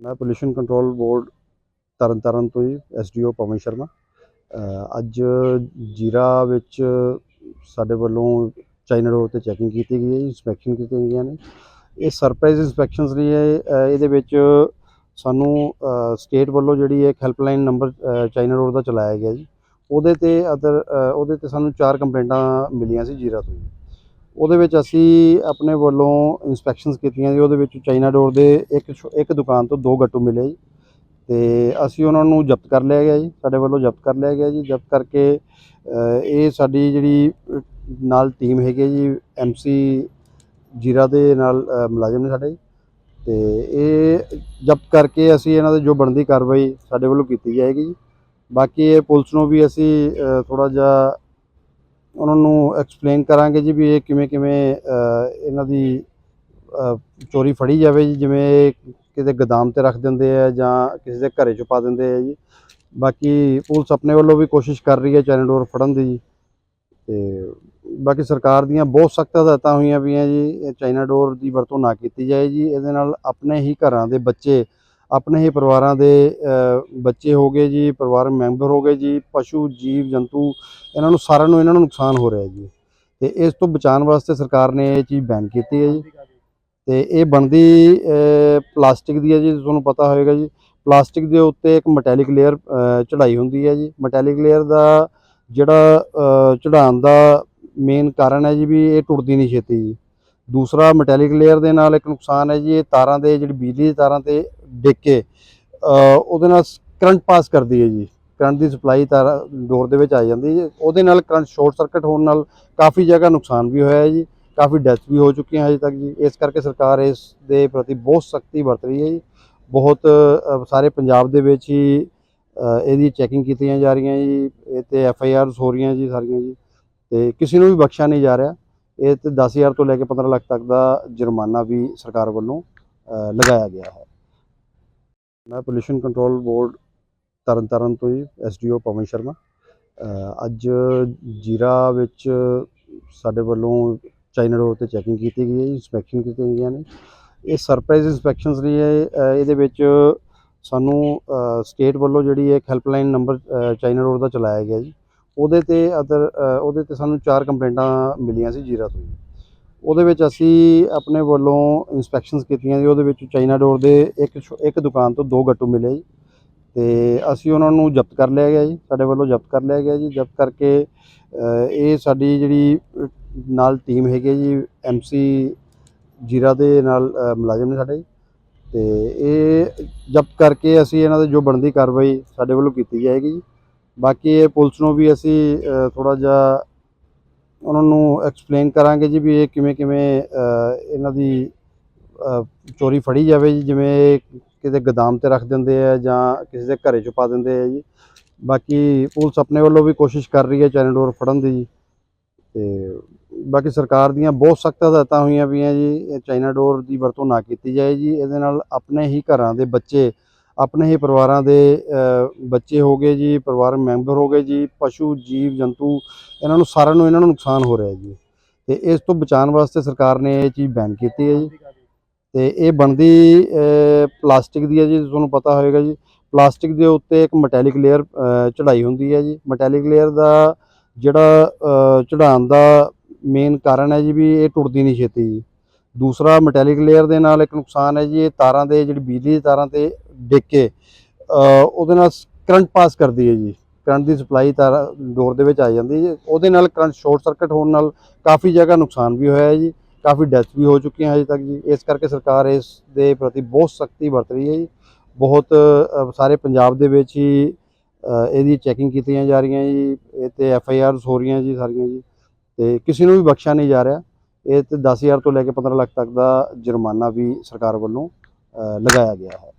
ਮੈਂ pollution control board Tarn Taran ਤੋਂ ਹੀ SDO ਪਵਨ ਸ਼ਰਮਾ। ਅੱਜ ਜੀਰਾ ਵਿੱਚ ਸਾਡੇ ਵੱਲੋਂ ਚਾਈਨਾ ਰੋਡ ਤੇ ਚੈਕਿੰਗ ਕੀਤੀ ਗਈ ਹੈ ਇਨਸਪੈਕਸ਼ਨ ਕੀਤੀਆਂ ਗਈਆਂ ਨੇ। ਇਹ ਸਰਪ੍ਰਾਈਜ਼ ਇਨਸਪੈਕਸ਼ਨਸ ਨਹੀਂ ਹੈ ਇਹਦੇ ਵਿੱਚ ਸਾਨੂੰ ਸਟੇਟ ਵੱਲੋਂ ਜਿਹੜੀ ਇੱਕ ਹੈਲਪਲਾਈਨ ਨੰਬਰ ਚਾਈਨਾ ਰੋਡ ਦਾ ਚਲਾਇਆ ਗਿਆ ਜੀ। ਉਹਦੇ ਤੇ ਅਦਰ ਉਹਦੇ ਤੇ ਸਾਨੂੰ ਚਾਰ ਕੰਪਲੇਂਟਾਂ ਮਿਲੀਆਂ ਸੀ ਜੀਰਾ ਤੋਂ ਜੀ ਉਹਦੇ ਵਿੱਚ ਅਸੀਂ ਆਪਣੇ ਵੱਲੋਂ ਇਨਸਪੈਕਸ਼ਨਸ ਕੀਤੀਆਂ ਜੀ, ਉਹਦੇ ਵਿੱਚ ਚਾਈਨਾ ਡੋਰ ਦੇ ਇੱਕ ਛੋ- ਇੱਕ ਦੁਕਾਨ ਤੋਂ ਦੋ ਗੱਟੂ ਮਿਲੇ ਜੀ। ਤੇ ਅਸੀਂ ਉਹਨਾਂ ਨੂੰ ਜ਼ਬਤ ਕਰ ਲਿਆ ਗਿਆ ਜੀ, ਸਾਡੇ ਵੱਲੋਂ ਜ਼ਬਤ ਕਰ ਲਿਆ ਗਿਆ ਜੀ। ਜ਼ਬਤ ਕਰਕੇ ਇਹ ਸਾਡੀ ਜਿਹੜੀ ਨਾਲ ਟੀਮ ਹੈਗੀ ਜੀ ਐਮਸੀ ਜੀਰਾ ਦੇ ਨਾਲ ਮੁਲਾਜ਼ਮ ਨੇ ਸਾਡੇ। ਜੀ ਤੇ ਇਹ ਜ਼ਬਤ ਕਰਕੇ ਅਸੀਂ ਇਹਨਾਂ ਦੇ ਜੋ ਬਣਦੀ ਕਾਰਵਾਈ ਸਾਡੇ ਵੱਲੋਂ ਕੀਤੀ ਜਾਏਗੀ ਜੀ। ਬਾਕੀ ਇਹ ਪੁਲਿਸ ਨੂੰ ਵੀ ਅਸੀਂ ਥੋੜਾ ਜਿਹਾ ਉਹਨਾਂ ਨੂੰ ਐਕਸਪਲੇਨ ਕਰਾਂਗੇ ਜੀ ਵੀ ਇਹ ਕਿਵੇਂ ਕਿਵੇਂ ਇਹਨਾਂ ਦੀ ਚੋਰੀ ਫੜੀ ਜਾਵੇ ਜੀ, ਜਿਵੇਂ ਇਹ ਕਿਤੇ ਗੋਦਾਮ ਤੇ ਰੱਖ ਦਿੰਦੇ ਆ ਜਾਂ ਕਿਸੇ ਦੇ ਘਰੇ ਪਾ ਦਿੰਦੇ ਆ ਜੀ। ਬਾਕੀ ਪੁਲਿਸ ਆਪਣੇ ਵੱਲੋਂ ਵੀ ਕੋਸ਼ਿਸ਼ ਕਰ ਰਹੀ ਹੈ ਚੈਨਲ ਫੜਨ ਦੀ ਜੀ। ਤੇ ਬਾਕੀ ਸਰਕਾਰ ਦੀਆਂ ਬਹੁਤ ਸਖਤ ਹਦਾਇਤਾਂ ਹੋਈਆਂ ਪਈਆਂ ਜੀ, ਇਹ ਚਾਈਨਾ ਡੋਰ ਦੀ ਵਰਤੋਂ ਨਾ ਕੀਤੀ ਜਾਏ ਜੀ। ਇਹਦੇ ਨਾਲ ਆਪਣੇ ਹੀ ਘਰਾਂ ਦੇ ਬੱਚੇ ਆਪਣੇ ਹੀ ਪਰਿਵਾਰਾਂ ਦੇ ਬੱਚੇ ਹੋ ਗਏ ਜੀ, ਪਰਿਵਾਰ ਮੈਂਬਰ ਹੋ ਗਏ ਜੀ, ਪਸ਼ੂ, ਜੀਵ, ਜੰਤੂ, ਇਹਨਾਂ ਨੂੰ ਸਾਰਿਆਂ ਨੂੰ ਇਹਨਾਂ ਨੂੰ ਨੁਕਸਾਨ ਹੋ ਰਿਹਾ ਜੀ। ਤੇ ਇਸ ਤੋਂ ਬਚਾਉਣ ਵਾਸਤੇ ਸਰਕਾਰ ਨੇ ਇਹ ਚੀਜ਼ ਬੈਨ ਕੀਤੀ ਹੈ ਜੀ। ਤੇ ਇਹ ਬਣਦੀ ਪਲਾਸਟਿਕ ਦੀ ਹੈ ਜੀ, ਤੁਹਾਨੂੰ ਪਤਾ ਹੋਵੇਗਾ ਜੀ। ਪਲਾਸਟਿਕ ਦੇ ਉੱਤੇ ਇੱਕ ਮੈਟੈਲਿਕ ਲੇਅਰ ਚੜਾਈ ਹੁੰਦੀ ਹੈ ਜੀ। ਮੈਟੈਲਿਕ ਲੇਅਰ ਦਾ ਜਿਹੜਾ ਚੜਾਉਣ ਦਾ ਮੇਨ ਕਾਰਨ ਹੈ ਜੀ ਵੀ ਇਹ ਟੁੱਟਦੀ ਨਹੀਂ ਛੇਤੀ ਜੀ। ਦੂਸਰਾ ਮੈਟੈਲਿਕ ਲੇਅਰ ਦੇ ਨਾਲ ਇੱਕ ਨੁਕਸਾਨ ਹੈ ਜੀ, ਇਹ ਤਾਰਾਂ ਦੇ, ਜਿਹੜੀ ਬਿਜਲੀ ਦੀ ਤਾਰਾਂ ਤੇ ਡਿੱਕੇ ਉਹਦੇ ਨਾਲ ਕਰੰਟ ਪਾਸ ਕਰਦੀ ਹੈ ਜੀ। ਕਰੰਟ ਦੀ ਸਪਲਾਈ ਤਾਰ ਡੋਰ ਦੇ ਵਿੱਚ ਆ ਜਾਂਦੀ ਹੈ। ਉਹਦੇ ਨਾਲ ਕਰੰਟ ਸ਼ਾਰਟ ਸਰਕਟ ਹੋਣ ਨਾਲ ਕਾਫੀ ਜਗ੍ਹਾ ਨੁਕਸਾਨ ਵੀ ਹੋਇਆ ਹੈ ਜੀ। ਕਾਫੀ ਡੈਥ ਵੀ ਹੋ ਚੁੱਕੀਆਂ ਹਜੇ ਤੱਕ ਜੀ। ਇਸ ਕਰਕੇ ਸਰਕਾਰ ਇਸ ਦੇ ਪ੍ਰਤੀ ਬਹੁਤ ਸਖਤੀ ਵਰਤ ਰਹੀ ਹੈ ਜੀ। ਬਹੁਤ ਸਾਰੇ ਪੰਜਾਬ ਦੇ ਵਿੱਚ ਹੀ ਇਹਦੀ ਚੈਕਿੰਗ ਕੀਤੀਆਂ ਜਾ ਰਹੀਆਂ ਜੀ। ਇਹ ਤੇ ਐਫ ਆਈ ਆਰਸ ਹੋ ਰਹੀਆਂ ਜੀ ਸਾਰੀਆਂ ਜੀ। ਤੇ ਕਿਸੇ ਨੂੰ ਵੀ ਬਖਸ਼ਿਆ ਨਹੀਂ ਜਾ ਰਿਹਾ। ਇਹ ਤੇ 10000 ਤੋਂ ਲੈ ਕੇ 15 ਲੱਖ ਤੱਕ ਦਾ ਜੁਰਮਾਨਾ ਵੀ ਸਰਕਾਰ ਵੱਲੋਂ ਲਗਾਇਆ ਗਿਆ ਹੈ। ਮੈਂ ਪੋਲੂਸ਼ਨ ਕੰਟਰੋਲ ਬੋਰਡ ਤਰਨਤਾਰਨ ਤੋਂ ਹੀ ਐਸਡੀਓ ਪਵਨ ਸ਼ਰਮਾ। ਅੱਜ ਜੀਰਾ ਵਿੱਚ ਸਾਡੇ ਵੱਲੋਂ ਚਾਈਨਾ ਰੋਡ ਤੇ ਚੈਕਿੰਗ ਕੀਤੀ ਗਈ ਹੈ ਇਨਸਪੈਕਸ਼ਨ ਕੀਤੀਆਂ ਗਈਆਂ ਨੇ। ਇਹ ਸਰਪ੍ਰਾਈਜ਼ ਇਨਸਪੈਕਸ਼ਨਸ ਨਹੀਂ ਹੈ ਇਹਦੇ ਵਿੱਚ ਸਾਨੂੰ ਸਟੇਟ ਵੱਲੋਂ ਜਿਹੜੀ ਇੱਕ ਹੈਲਪਲਾਈਨ ਨੰਬਰ ਚਾਈਨਾ ਰੋਡ ਦਾ ਚਲਾਇਆ ਗਿਆ ਜੀ। ਉਹਦੇ ਤੇ ਅਦਰ ਉਹਦੇ ਤੇ ਸਾਨੂੰ ਚਾਰ ਕੰਪਲੇਂਟਾਂ ਮਿਲੀਆਂ ਸੀ ਜੀਰਾ ਤੋਂ ਜੀ ਉਹਦੇ ਵਿੱਚ ਅਸੀਂ ਆਪਣੇ ਵੱਲੋਂ ਇਨਸਪੈਕਸ਼ਨਸ ਕੀਤੀਆਂ ਜੀ, ਉਹਦੇ ਵਿੱਚ ਚਾਈਨਾ ਡੋਰ ਦੇ ਇੱਕ ਛੋ- ਇੱਕ ਦੁਕਾਨ ਤੋਂ ਦੋ ਗੱਟੂ ਮਿਲੇ ਜੀ। ਤੇ ਅਸੀਂ ਉਹਨਾਂ ਨੂੰ ਜ਼ਬਤ ਕਰ ਲਿਆ ਗਿਆ ਜੀ, ਸਾਡੇ ਵੱਲੋਂ ਜ਼ਬਤ ਕਰ ਲਿਆ ਗਿਆ ਜੀ। ਜ਼ਬਤ ਕਰਕੇ ਇਹ ਸਾਡੀ ਜਿਹੜੀ ਨਾਲ ਟੀਮ ਹੈਗੀ ਹੈ ਜੀ ਐਮਸੀ ਜੀਰਾ ਦੇ ਨਾਲ ਮੁਲਾਜ਼ਮ ਨੇ ਸਾਡੇ ਜੀ। ਤੇ ਇਹ ਜ਼ਬਤ ਕਰਕੇ ਅਸੀਂ ਇਹਨਾਂ ਦੇ ਜੋ ਬਣਦੀ ਕਾਰਵਾਈ ਸਾਡੇ ਵੱਲੋਂ ਕੀਤੀ ਜਾਏਗੀ ਬਾਕੀ ਇਹ ਪੁਲਿਸ ਨੂੰ ਵੀ ਅਸੀਂ ਥੋੜਾ ਜਿਹਾ ਉਹਨਾਂ ਨੂੰ ਐਕਸਪਲੇਨ ਕਰਾਂਗੇ ਜੀ ਵੀ ਇਹ ਕਿਵੇਂ ਕਿਵੇਂ ਇਹਨਾਂ ਦੀ ਚੋਰੀ ਫੜੀ ਜਾਵੇ ਜੀ, ਜਿਵੇਂ ਇਹ ਕਿਤੇ ਗੋਦਾਮ ਤੇ ਰੱਖ ਦਿੰਦੇ ਆ ਜਾਂ ਕਿਸੇ ਦੇ ਘਰੇ ਛੁਪਾ ਦਿੰਦੇ ਆ ਜੀ। ਬਾਕੀ ਪੁਲਿਸ ਆਪਣੇ ਵੱਲੋਂ ਵੀ ਕੋਸ਼ਿਸ਼ ਕਰ ਰਹੀ ਹੈ ਚੈਨਲ ਡੋਰ ਫੜਨ ਦੀ ਜੀ। ਤੇ ਬਾਕੀ ਸਰਕਾਰ ਦੀਆਂ ਬਹੁਤ ਸਖਤ ਹਦਾਇਤਾਂ ਹੋਈਆਂ ਪਈਆਂ ਜੀ, ਇਹ ਚਾਈਨਾ ਡੋਰ ਦੀ ਵਰਤੋਂ ਨਾ ਕੀਤੀ ਜਾਏ ਜੀ। ਇਹਦੇ ਨਾਲ ਆਪਣੇ ਹੀ ਘਰਾਂ ਦੇ ਬੱਚੇ ਆਪਣੇ ਹੀ ਪਰਿਵਾਰਾਂ ਦੇ ਬੱਚੇ ਹੋ ਗਏ ਜੀ, ਪਰਿਵਾਰ ਮੈਂਬਰ ਹੋ ਗਏ ਜੀ, ਪਸ਼ੂ, ਜੀਵ, ਜੰਤੂ, ਇਹਨਾਂ ਨੂੰ ਸਾਰਿਆਂ ਨੂੰ ਇਹਨਾਂ ਨੂੰ ਨੁਕਸਾਨ ਹੋ ਰਿਹਾ ਜੀ। ਤੇ ਇਸ ਤੋਂ ਬਚਾਉਣ ਵਾਸਤੇ ਸਰਕਾਰ ਨੇ ਇਹ ਚੀਜ਼ ਬੈਨ ਕੀਤੀ ਹੈ ਜੀ। ਤੇ ਇਹ ਬਣਦੀ ਪਲਾਸਟਿਕ ਦੀ ਹੈ ਜੀ, ਤੁਹਾਨੂੰ ਪਤਾ ਹੋਵੇਗਾ ਜੀ। ਪਲਾਸਟਿਕ ਦੇ ਉੱਤੇ ਇੱਕ ਮੈਟੈਲਿਕ ਲੇਅਰ ਚੜਾਈ ਹੁੰਦੀ ਹੈ ਜੀ। ਮੈਟੈਲਿਕ ਲੇਅਰ ਦਾ ਜਿਹੜਾ ਚੜਾਉਣ ਦਾ ਮੇਨ ਕਾਰਨ ਹੈ ਜੀ ਵੀ ਇਹ ਟੁੱਟਦੀ ਨਹੀਂ ਛੇਤੀ ਜੀ। ਦੂਸਰਾ ਮੈਟੈਲਿਕ ਲੇਅਰ ਦੇ ਨਾਲ ਇੱਕ ਨੁਕਸਾਨ ਹੈ ਜੀ, ਇਹ ਤਾਰਾਂ ਦੇ, ਜਿਹੜੀ ਬਿਜਲੀ ਦੀ ਤਾਰਾਂ ਤੇ ਡਿੱਗ ਕੇ ਉਹਦੇ ਨਾਲ ਕਰੰਟ ਪਾਸ ਕਰਦੀ ਹੈ ਜੀ। ਕਰੰਟ ਦੀ ਸਪਲਾਈ ਤਾਰ ਡੋਰ ਦੇ ਵਿੱਚ ਆ ਜਾਂਦੀ ਹੈ। ਉਹਦੇ ਨਾਲ ਕਰੰਟ ਸ਼ਾਰਟ ਸਰਕਟ ਹੋਣ ਨਾਲ ਕਾਫੀ ਜਗ੍ਹਾ ਨੁਕਸਾਨ ਵੀ ਹੋਇਆ ਹੈ ਜੀ। ਕਾਫੀ ਡੈਥ ਵੀ ਹੋ ਚੁੱਕੀਆਂ ਹਜੇ ਤੱਕ ਜੀ। ਇਸ ਕਰਕੇ ਸਰਕਾਰ ਇਸ ਦੇ ਪ੍ਰਤੀ ਬਹੁਤ ਸਖਤੀ ਵਰਤ ਰਹੀ ਹੈ ਜੀ। ਬਹੁਤ ਸਾਰੇ ਪੰਜਾਬ ਦੇ ਵਿੱਚ ਹੀ ਇਹਦੀ ਚੈਕਿੰਗ ਕੀਤੀਆਂ ਜਾ ਰਹੀਆਂ ਜੀ। ਇਹ ਤੇ ਐਫ ਆਈ ਆਰਸ ਹੋ ਰਹੀਆਂ ਜੀ ਸਾਰੀਆਂ ਜੀ। ਤੇ ਕਿਸੇ ਨੂੰ ਵੀ ਬਖਸ਼ਿਆ ਨਹੀਂ ਜਾ ਰਿਹਾ। ਇਹ ਤੇ 10000 ਤੋਂ ਲੈ ਕੇ 15 ਲੱਖ ਤੱਕ ਦਾ ਜੁਰਮਾਨਾ ਵੀ ਸਰਕਾਰ ਵੱਲੋਂ ਲਗਾਇਆ ਗਿਆ ਹੈ।